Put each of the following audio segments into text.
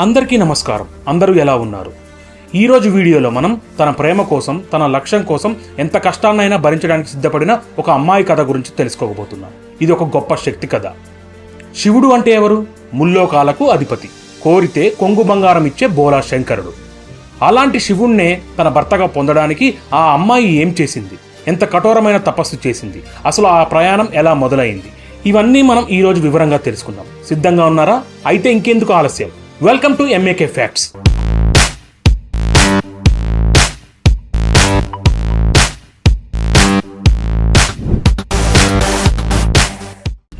అందరికీ నమస్కారం. అందరూ ఎలా ఉన్నారు? ఈరోజు వీడియోలో మనం తన ప్రేమ కోసం తన లక్ష్యం కోసం ఎంత కష్టాన్నైనా భరించడానికి సిద్ధపడిన ఒక అమ్మాయి కథ గురించి తెలుసుకోకపోతున్నాం ఇది ఒక గొప్ప శక్తి కథ. శివుడు అంటే ఎవరు? ముల్లోకాలకు అధిపతి. కోరితే కొంగు బంగారం ఇచ్చే బోలా శంకరుడు. అలాంటి శివుణ్ణే తన భర్తగా పొందడానికి ఆ అమ్మాయి ఏం చేసింది? ఎంత కఠోరమైన తపస్సు చేసింది? అసలు ఆ ప్రయాణం ఎలా మొదలైంది? ఇవన్నీ మనం ఈరోజు వివరంగా తెలుసుకుందాం. సిద్ధంగా ఉన్నారా? అయితే ఇంకెందుకు ఆలస్యం? వెల్కమ్ టు ఎంఏకే ఫ్యాక్ట్స్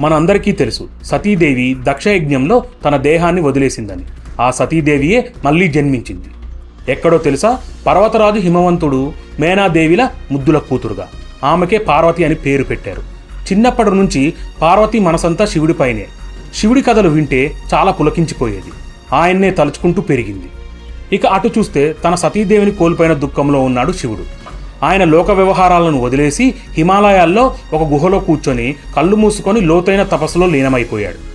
మనందరికీ తెలుసు సతీదేవి దక్షయజ్ఞంలో తన దేహాన్ని వదిలేసిందని. ఆ సతీదేవియే మళ్ళీ జన్మించింది. ఎక్కడో తెలుసా పర్వతరాజు హిమవంతుడు మేనాదేవిల ముద్దుల కూతురుగా. ఆమెకే పార్వతి అని పేరు పెట్టారు. చిన్నప్పటి నుంచి పార్వతి మనసంతా శివుడిపైనే. శివుడి కథలు వింటే చాలా పులకించిపోయేది. ఆయన్నే తలుచుకుంటూ పెరిగింది. ఇక అటు చూస్తే తన సతీదేవిని కోల్పోయిన దుఃఖంలో ఉన్నాడు శివుడు. ఆయన లోక వ్యవహారాలను వదిలేసి హిమాలయాల్లో ఒక గుహలో కూర్చొని కళ్ళు మూసుకొని లోతైన తపస్సులో లీనమైపోయాడు.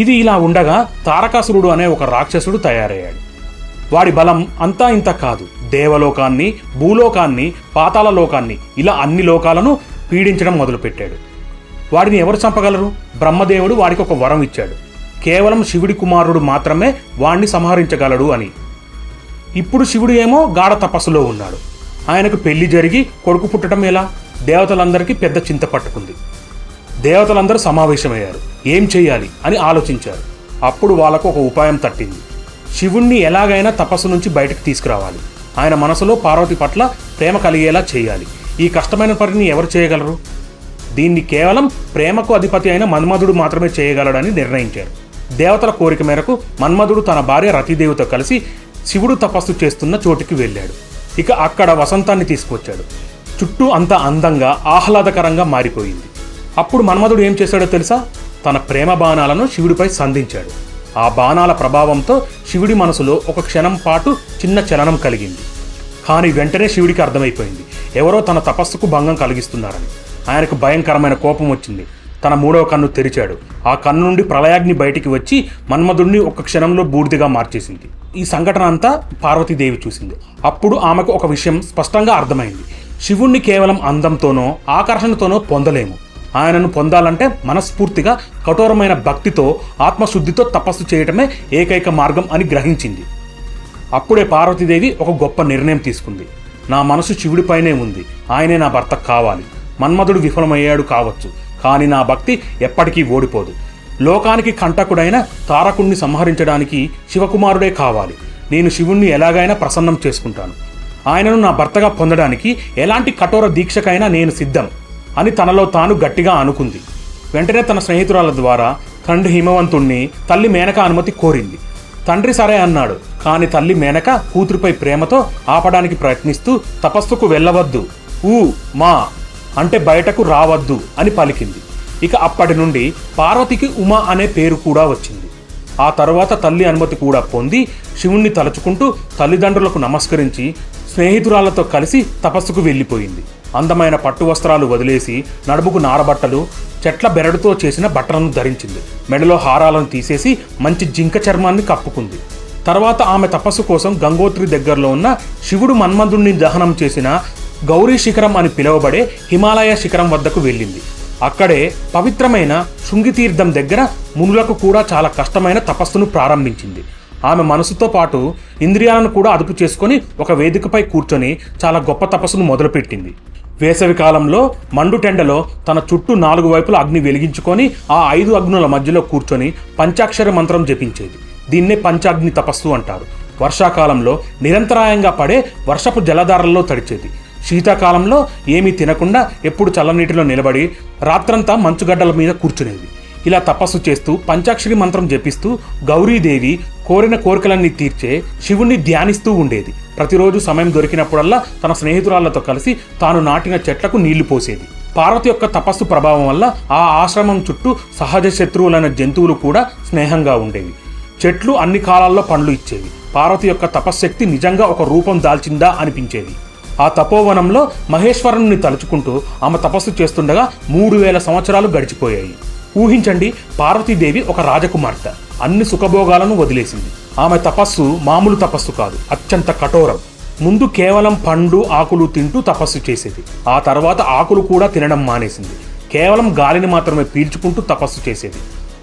ఇది ఇలా ఉండగా తారకాసురుడు అనే ఒక రాక్షసుడు తయారయ్యాడు. వాడి బలం అంతా ఇంత కాదు. దేవలోకాన్ని భూలోకాన్ని పాతాల లోకాన్ని ఇలా అన్ని లోకాలను పీడించడం మొదలుపెట్టాడు. వాడిని ఎవరు చంపగలరు? బ్రహ్మదేవుడు వాడికి ఒక వరం ఇచ్చాడు. కేవలం శివుడి కుమారుడు మాత్రమే వాణ్ణి సంహరించగలడు అని. ఇప్పుడు శివుడు ఏమో గాఢ తపస్సులో ఉన్నాడు. ఆయనకు పెళ్ళి జరిగి కొడుకు పుట్టడం ఎలా? దేవతలందరికీ పెద్ద చింత పట్టుకుంది. దేవతలందరూ సమావేశమయ్యారు. ఏం చేయాలి అని ఆలోచించారు. అప్పుడు వాళ్ళకు ఒక ఉపాయం తట్టింది. శివుణ్ణి ఎలాగైనా తపస్సు నుంచి బయటకు తీసుకురావాలి. ఆయన మనసులో పార్వతి పట్ల ప్రేమ కలిగేలా చేయాలి. ఈ కష్టమైన పనిని ఎవరు చేయగలరు? దీన్ని కేవలం ప్రేమకు అధిపతి అయిన మన్మధుడు మాత్రమే చేయగలడని నిర్ణయించారు. దేవతల కోరిక మేరకు మన్మధుడు తన భార్య రతిదేవితో కలిసి శివుడు తపస్సు చేస్తున్న చోటుకి వెళ్ళాడు. ఇక అక్కడ వసంతాన్ని తీసుకొచ్చాడు. చుట్టూ అంతా అందంగా ఆహ్లాదకరంగా మారిపోయింది. అప్పుడు మన్మధుడు ఏం చేశాడో తెలుసా? తన ప్రేమ బాణాలను శివుడిపై సంధించాడు. ఆ బాణాల ప్రభావంతో శివుడి మనసులో ఒక క్షణం పాటు చిన్న చలనం కలిగింది. కానీ వెంటనే శివుడికి అర్థమైపోయింది. ఎవరో తన తపస్సుకు భంగం కలిగిస్తున్నారని. ఆయనకు భయంకరమైన కోపం వచ్చింది. తన మూడవ కన్ను తెరిచాడు. ఆ కన్ను నుండి ప్రళయాగ్ని బయటికి వచ్చి మన్మధుడిని ఒక క్షణంలో బూడిదిగా మార్చేసింది. ఈ సంఘటన అంతా పార్వతీదేవి చూసింది. అప్పుడు ఆమెకు ఒక విషయం స్పష్టంగా అర్థమైంది. శివుణ్ణి కేవలం అందంతోనో ఆకర్షణతోనో పొందలేము. ఆయనను పొందాలంటే మనస్ఫూర్తిగా కఠోరమైన భక్తితో ఆత్మశుద్ధితో తపస్సు చేయటమే ఏకైక మార్గం అని గ్రహించింది. అప్పుడే పార్వతీదేవి ఒక గొప్ప నిర్ణయం తీసుకుంది. నా మనసు శివుడిపైనే ఉంది. ఆయనే నా భర్త కావాలి. మన్మధుడు విఫలమయ్యాడు కావచ్చు. కానీ నా భక్తి ఎప్పటికీ ఓడిపోదు. లోకానికి కంటకుడైన తారకుణ్ణి సంహరించడానికి శివకుమారుడే కావాలి. నేను శివుణ్ణి ఎలాగైనా ప్రసన్నం చేసుకుంటాను. ఆయనను నా భర్తగా పొందడానికి ఎలాంటి కఠోర దీక్షకైనా నేను సిద్ధం అని తనలో తాను గట్టిగా అనుకుంది. వెంటనే తన స్నేహితురాల ద్వారా తండ్రి హిమవంతుణ్ణి తల్లి మేనక అనుమతి కోరింది. తండ్రి సరే అన్నాడు కాని తల్లి మేనక కూతురుపై ప్రేమతో ఆపడానికి ప్రయత్నిస్తూ తపస్సుకు వెళ్ళవద్దు. ఊ మా అంటే బయటకు రావద్దు అని పలికింది. ఇక అప్పటి నుండి పార్వతికి ఉమా అనే పేరు కూడా వచ్చింది. ఆ తరువాత తల్లి అనుమతి కూడా పొంది శివుణ్ణి తలుచుకుంటూ తల్లిదండ్రులకు నమస్కరించి స్నేహితురాలతో కలిసి తపస్సుకు వెళ్ళిపోయింది. అందమైన పట్టు వస్త్రాలు వదిలేసి నడుముకు నారబట్టలు చెట్ల బెరడుతో చేసిన బట్టలను ధరించింది. మెడలో హారాలను తీసేసి మంచి జింక చర్మాన్ని కప్పుకుంది. తర్వాత ఆమె తపస్సు కోసం గంగోత్రి దగ్గరలో ఉన్న శివుడు మన్మధుణ్ణి దహనం చేసిన గౌరీ శిఖరం అని పిలువబడే హిమాలయ శిఖరం వద్దకు వెళ్ళింది. అక్కడే పవిత్రమైన శృంగితీర్థం దగ్గర మునులకు కూడా చాలా కష్టమైన తపస్సును ప్రారంభించింది. ఆమె మనసుతో పాటు ఇంద్రియాలను కూడా అదుపు చేసుకొని ఒక వేదికపై కూర్చొని చాలా గొప్ప తపస్సును మొదలుపెట్టింది. వేసవి కాలంలో మండుటెండలో తన చుట్టూ నాలుగు వైపుల అగ్ని వెలిగించుకొని ఆ ఐదు అగ్నుల మధ్యలో కూర్చొని పంచాక్షర మంత్రం జపించేది. దీన్నే పంచాగ్ని తపస్సు అంటారు. వర్షాకాలంలో నిరంతరాయంగా పడే వర్షపు జలధారల్లో తడిచేది. శీతాకాలంలో ఏమీ తినకుండా ఎప్పుడు చల్లనీటిలో నిలబడి రాత్రంతా మంచుగడ్డల మీద కూర్చునేది. ఇలా తపస్సు చేస్తూ పంచాక్షరి మంత్రం జపిస్తూ గౌరీదేవి కోరిన కోరికలన్నీ తీర్చే శివుణ్ణి ధ్యానిస్తూ ఉండేది. ప్రతిరోజు సమయం దొరికినప్పుడల్లా తన స్నేహితురాళ్ళతో కలిసి తాను నాటిన చెట్లకు నీళ్ళు పోసేది. పార్వతి యొక్క తపస్సు ప్రభావం వల్ల ఆ ఆశ్రమం చుట్టూ సహజ శత్రువులైన జంతువులు కూడా స్నేహంగా ఉండేవి. చెట్లు అన్ని కాలాల్లో పండ్లు ఇచ్చేవి. పార్వతి యొక్క తపశ్శక్తి నిజంగా ఒక రూపం దాల్చిందా అనిపించేది. ఆ తపోవనంలో మహేశ్వరుని తలుచుకుంటూ ఆమె తపస్సు చేస్తుండగా మూడు వేల సంవత్సరాలు గడిచిపోయాయి. ఊహించండి పార్వతీదేవి ఒక రాజకుమార్తె. అన్ని సుఖభోగాలను వదిలేసింది. ఆమె తపస్సు మామూలు తపస్సు కాదు అత్యంత కఠోరం. ముందు కేవలం పండు ఆకులు తింటూ తపస్సు చేసేది. ఆ తర్వాత ఆకులు కూడా తినడం మానేసింది. కేవలం గాలిని మాత్రమే పీల్చుకుంటూ తపస్సు చేసేది.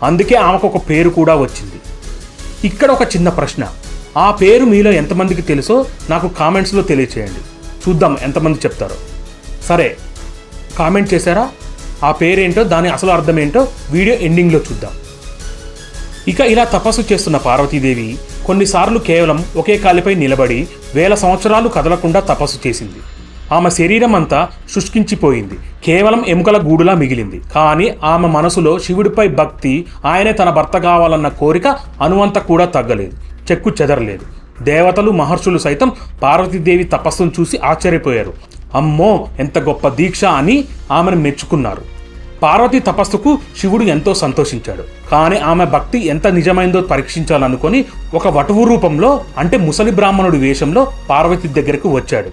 అందుకే ఆమెకు ఒక పేరు కూడా వచ్చింది. ఇక్కడ ఒక చిన్న ప్రశ్న. ఆ పేరు మీలో ఎంతమందికి తెలుసో నాకు కామెంట్స్లో తెలియచేయండి. చూద్దాం ఎంతమంది చెప్తారో. సరే కామెంట్ చేశారా? ఆ పేరేంటో దాని అసలు అర్థం ఏంటో వీడియో ఎండింగ్లో చూద్దాం. ఇక ఇలా తపస్సు చేస్తున్న పార్వతీదేవి కొన్నిసార్లు కేవలం ఒకే కాలిపై నిలబడి వేల సంవత్సరాలు కదలకుండా తపస్సు చేసింది. ఆమె శరీరం అంతా శుష్కించిపోయింది. కేవలం ఎముకల గూడులా మిగిలింది. కానీ ఆమె మనసులో శివుడిపై భక్తి ఆయనే తన భర్త కావాలన్న కోరిక అనువంత కూడా తగ్గలేదు. చెక్కు చెదరలేదు. దేవతలు మహర్షులు సైతం పార్వతీదేవి తపస్సును చూసి ఆశ్చర్యపోయారు. అమ్మో ఎంత గొప్ప దీక్ష అని ఆమెను మెచ్చుకున్నారు. పార్వతి తపస్సుకు శివుడు ఎంతో సంతోషించాడు. కానీ ఆమె భక్తి ఎంత నిజమైందో పరీక్షించాలనుకొని ఒక వటువు రూపంలో అంటే ముసలి బ్రాహ్మణుడి వేషంలో పార్వతి దగ్గరకు వచ్చాడు.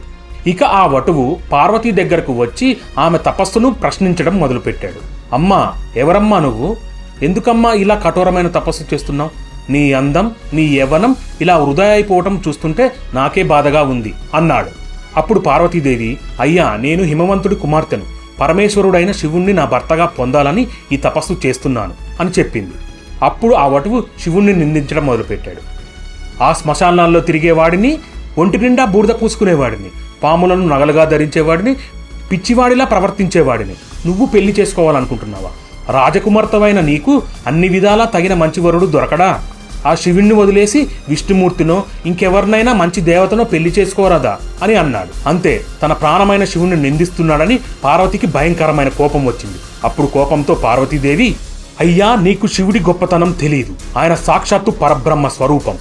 ఇక ఆ వటువు పార్వతి దగ్గరకు వచ్చి ఆమె తపస్సును ప్రశ్నించడం మొదలుపెట్టాడు. అమ్మా ఎవరమ్మా నువ్వు? ఎందుకమ్మా ఇలా కఠోరమైన తపస్సు చేస్తున్నావు? నీ అందం నీ యవ్వనం ఇలా వృధా అయిపోవటం చూస్తుంటే నాకే బాధగా ఉంది అన్నాడు. అప్పుడు పార్వతీదేవి అయ్యా నేను హిమవంతుడి కుమార్తెను. పరమేశ్వరుడైన శివుణ్ణి నా భర్తగా పొందాలని ఈ తపస్సు చేస్తున్నాను అని చెప్పింది. అప్పుడు ఆ వటువు శివుణ్ణి నిందించడం మొదలుపెట్టాడు. ఆ శ్మశానాల్లో తిరిగేవాడిని ఒంటి నిండా బూడిద పూసుకునేవాడిని పాములను నగలుగా ధరించేవాడిని పిచ్చివాడిలా ప్రవర్తించేవాడిని. నువ్వు పెళ్ళి చేసుకోవాలనుకుంటున్నావా? రాజకుమార్తెవైన నీకు అన్ని విధాలా తగిన మంచివరుడు దొరకడా? ఆ శివుణ్ణి వదిలేసి విష్ణుమూర్తినో ఇంకెవరినైనా మంచి దేవతనో పెళ్ళి చేసుకోరాదా అని అన్నాడు. అంతే తన ప్రాణమైన శివుణ్ణి నిందిస్తున్నాడని పార్వతికి భయంకరమైన కోపం వచ్చింది. అప్పుడు కోపంతో పార్వతీదేవి అయ్యా నీకు శివుడి గొప్పతనం తెలియదు ఆయన సాక్షాత్తు పరబ్రహ్మ స్వరూపం.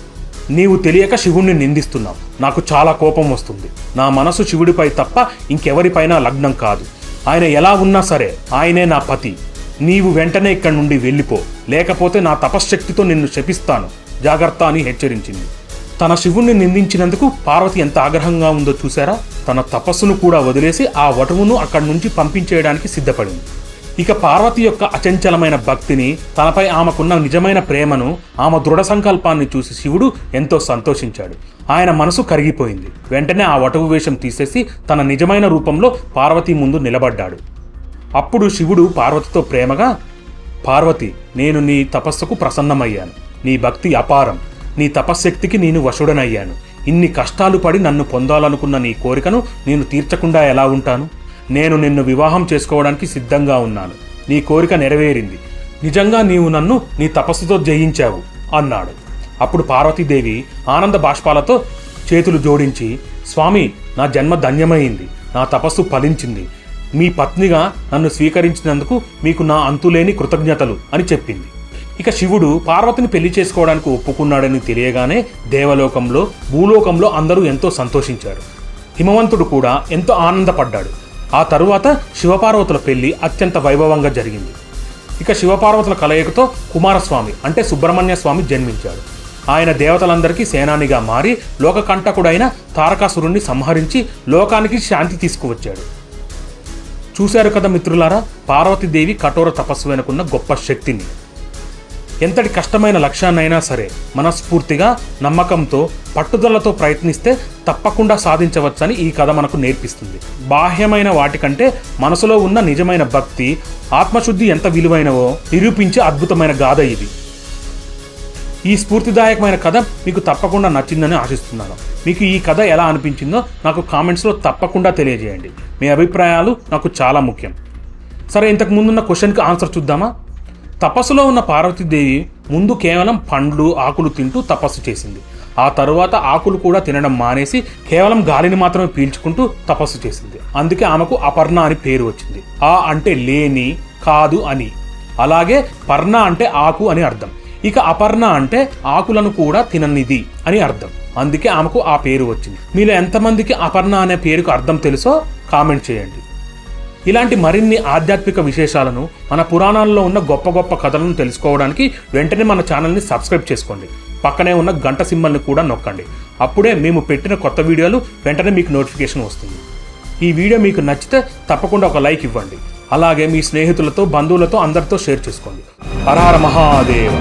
నీవు తెలియక శివుణ్ణి నిందిస్తున్నావు. నాకు చాలా కోపం వస్తుంది. నా మనసు శివుడిపై తప్ప ఇంకెవరిపైనా లగ్నం కాదు. ఆయన ఎలా ఉన్నా సరే ఆయనే నా పతి. నీవు వెంటనే ఇక్కడి నుండి వెళ్ళిపో. లేకపోతే నా తపశ్శక్తితో నిన్ను శపిస్తాను. జాగ్రత్త అని హెచ్చరించింది. తన శివుణ్ణి నిందించినందుకు పార్వతి ఎంత ఆగ్రహంగా ఉందో చూసారా తన తపస్సును కూడా వదిలేసి ఆ వటువును అక్కడి నుంచి పంపించేయడానికి సిద్ధపడింది. ఇక పార్వతి యొక్క అచంచలమైన భక్తిని తనపై ఆమెకున్న నిజమైన ప్రేమను ఆమె దృఢ సంకల్పాన్ని చూసి శివుడు ఎంతో సంతోషించాడు. ఆయన మనసు కరిగిపోయింది. వెంటనే ఆ వటువు వేషం తీసేసి తన నిజమైన రూపంలో పార్వతి ముందు నిలబడ్డాడు. అప్పుడు శివుడు పార్వతితో ప్రేమగా పార్వతి నేను నీ తపస్సుకు ప్రసన్నమయ్యాను. నీ భక్తి అపారం. నీ తపశ్శక్తికి నేను వశుడనయ్యాను. ఇన్ని కష్టాలు పడి నన్ను పొందాలనుకున్న నీ కోరికను నేను తీర్చకుండా ఎలా ఉంటాను? నేను నిన్ను వివాహం చేసుకోవడానికి సిద్ధంగా ఉన్నాను. నీ కోరిక నెరవేరింది. నిజంగా నీవు నన్ను నీ తపస్సుతో జయించావు అన్నాడు. అప్పుడు పార్వతీదేవి ఆనంద బాష్పాలతో చేతులు జోడించి స్వామి నా జన్మ ధన్యమైంది. నా తపస్సు ఫలించింది. మీ పత్నిగా నన్ను స్వీకరించినందుకు మీకు నా అంతులేని కృతజ్ఞతలు అని చెప్పింది. ఇక శివుడు పార్వతిని పెళ్ళి చేసుకోవడానికి ఒప్పుకున్నాడని తెలియగానే దేవలోకంలో భూలోకంలో అందరూ ఎంతో సంతోషించారు. హిమవంతుడు కూడా ఎంతో ఆనందపడ్డాడు. ఆ తరువాత శివపార్వతుల పెళ్ళి అత్యంత వైభవంగా జరిగింది. ఇక శివపార్వతుల కలయికతో కుమారస్వామి అంటే సుబ్రహ్మణ్య స్వామి జన్మించాడు. ఆయన దేవతలందరికీ సేనానిగా మారి లోకకంటకుడైన తారకాసురుణ్ణి సంహరించి లోకానికి శాంతి తీసుకువచ్చాడు. చూశారు కదా మిత్రులారా? పార్వతీదేవి కఠోర తపస్సు వెనుకున్న గొప్ప శక్తిని. ఎంతటి కష్టమైన లక్ష్యాన్నైనా సరే మనస్ఫూర్తిగా నమ్మకంతో పట్టుదలతో ప్రయత్నిస్తే తప్పకుండా సాధించవచ్చని ఈ కథ మనకు నేర్పిస్తుంది. బాహ్యమైన వాటికంటే మనసులో ఉన్న నిజమైన భక్తి ఆత్మశుద్ధి ఎంత విలువైనవో నిరూపించే అద్భుతమైన గాథ ఇది. ఈ స్ఫూర్తిదాయకమైన కథ మీకు తప్పకుండా నచ్చిందని ఆశిస్తున్నాను. మీకు ఈ కథ ఎలా అనిపించిందో నాకు కామెంట్స్లో తప్పకుండా తెలియజేయండి. మీ అభిప్రాయాలు నాకు చాలా ముఖ్యం. సరే ఇంతకు ముందున్న క్వశ్చన్కి ఆన్సర్ చూద్దామా? తపస్సులో ఉన్న పార్వతీదేవి ముందు కేవలం పండ్లు ఆకులు తింటూ తపస్సు చేసింది. ఆ తరువాత ఆకులు కూడా తినడం మానేసి కేవలం గాలిని మాత్రమే పీల్చుకుంటూ తపస్సు చేసింది. అందుకే ఆమెకు అపర్ణ అని పేరు వచ్చింది. ఆ అంటే లేని కాదు అని. అలాగే పర్ణ అంటే ఆకు అని అర్థం. ఇక అపర్ణ అంటే ఆకులను కూడా తిననిది అని అర్థం. అందుకే ఆమెకు ఆ పేరు వచ్చింది. మీలో ఎంతమందికి అపర్ణ అనే పేరుకు అర్థం తెలుసో కామెంట్ చేయండి. ఇలాంటి మరిన్ని ఆధ్యాత్మిక విశేషాలను మన పురాణాల్లో ఉన్న గొప్ప గొప్ప కథలను తెలుసుకోవడానికి వెంటనే మన ఛానల్ని సబ్స్క్రైబ్ చేసుకోండి. పక్కనే ఉన్న గంట సింబల్ని కూడా నొక్కండి. అప్పుడే మేము పెట్టిన కొత్త వీడియోలు వెంటనే మీకు నోటిఫికేషన్ వస్తుంది. ఈ వీడియో మీకు నచ్చితే తప్పకుండా ఒక లైక్ ఇవ్వండి. అలాగే మీ స్నేహితులతో బంధువులతో అందరితో షేర్ చేసుకోండి. హరహర మహాదేవ.